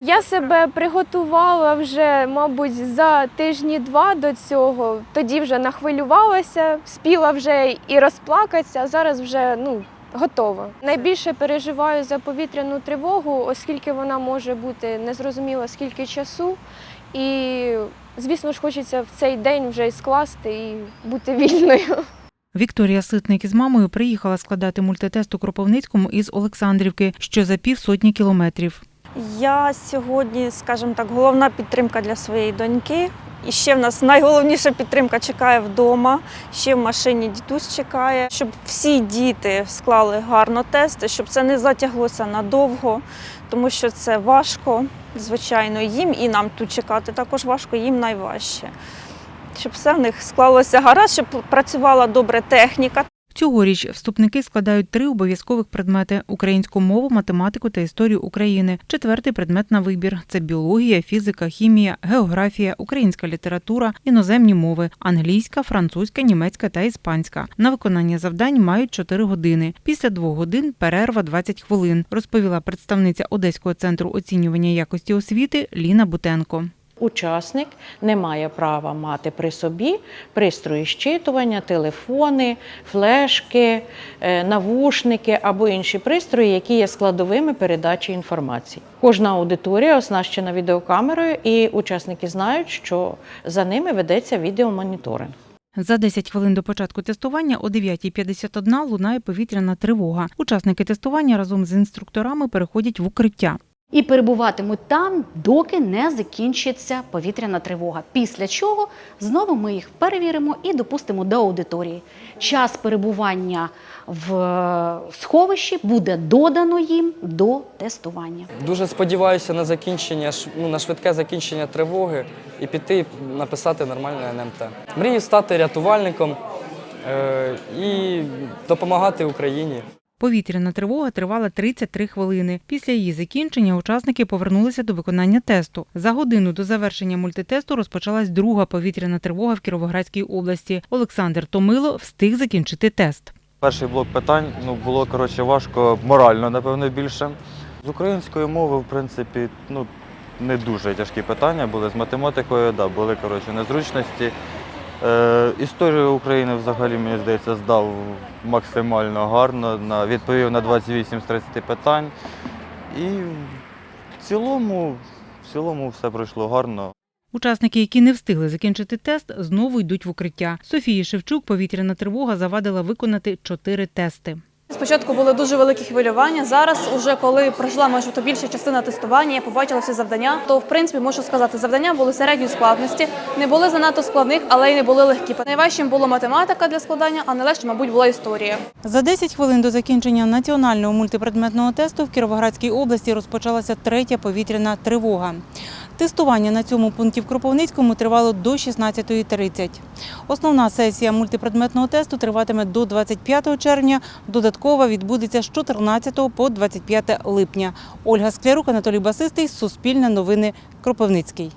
Я себе приготувала вже, мабуть, за тижні два до цього. Тоді вже нахвилювалася, вспіла вже і розплакатися, а зараз вже ну, готова. Найбільше переживаю за повітряну тривогу, оскільки вона може бути незрозуміло скільки часу. І, звісно ж, хочеться в цей день вже скласти і бути вільною. Вікторія Ситник із мамою приїхала складати мультитест у Кропивницькому із Олександрівки, що за півсотні кілометрів. Я сьогодні, скажімо так, головна підтримка для своєї доньки. І ще в нас найголовніша підтримка чекає вдома. Ще в машині дідусь чекає, щоб всі діти склали гарно тести, щоб це не затяглося надовго, тому що це важко, звичайно, їм і нам тут чекати також важко, їм найважче. Щоб все в них склалося гаразд, щоб працювала добре техніка. Цьогоріч вступники складають три обов'язкових предмети: українську мову, математику та історію України. Четвертий предмет на вибір це біологія, фізика, хімія, географія, українська література, іноземні мови англійська, французька, німецька та іспанська. На виконання завдань мають 4 години. Після двох годин перерва 20 хвилин, розповіла представниця Одеського центру оцінювання якості освіти Ліна Бутенко. Учасник не має права мати при собі пристрої щитування, телефони, флешки, е, навушники або інші пристрої, які є складовими передачі інформації. Кожна аудиторія оснащена відеокамерою, і учасники знають, що за ними ведеться відеомоніторинг. За 10 хвилин до початку тестування о 9.51 лунає повітряна тривога. Учасники тестування разом з інструкторами переходять в укриття. І перебуватимуть там, доки не закінчиться повітряна тривога. Після чого знову ми їх перевіримо і допустимо до аудиторії. Час перебування в е, сховищі буде додано їм до тестування. Дуже сподіваюся на закінчення ну, на швидке закінчення тривоги і піти написати нормальне НМТ. Мрію стати рятувальником е, і допомагати Україні. Повітряна тривога тривала 33 хвилини. Після її закінчення учасники повернулися до виконання тесту. За годину до завершення мультитесту розпочалась друга повітряна тривога в Кіровоградській області. Олександр Томило встиг закінчити тест. Перший блок питань ну, було коротше, важко морально, напевно, більше. З української мови, в принципі, ну, не дуже тяжкі питання були. З математикою, да, були коротше, незручності. Е, історію України взагалі, мені здається, здав максимально гарно, на, відповів на 28 з 30 питань. І в цілому, в цілому все пройшло гарно. Учасники, які не встигли закінчити тест, знову йдуть в укриття. Софії Шевчук повітряна тривога завадила виконати чотири тести. Спочатку були дуже великі хвилювання. Зараз, уже коли пройшла може то більша частина тестування, я побачила всі завдання. То в принципі можу сказати, завдання були середньої складності, не були занадто складних, але й не були легкі. Найважчим була математика для складання, а найлегшим, мабуть, була історія. За 10 хвилин до закінчення національного мультипредметного тесту в Кіровоградській області розпочалася третя повітряна тривога. Тестування на цьому пункті в Кропивницькому тривало до 16.30. Основна сесія мультипредметного тесту триватиме до 25 червня. Додаткова відбудеться з 14 по 25 липня. Ольга Склярук, Анатолій Басистий, Суспільне новини, Кропивницький.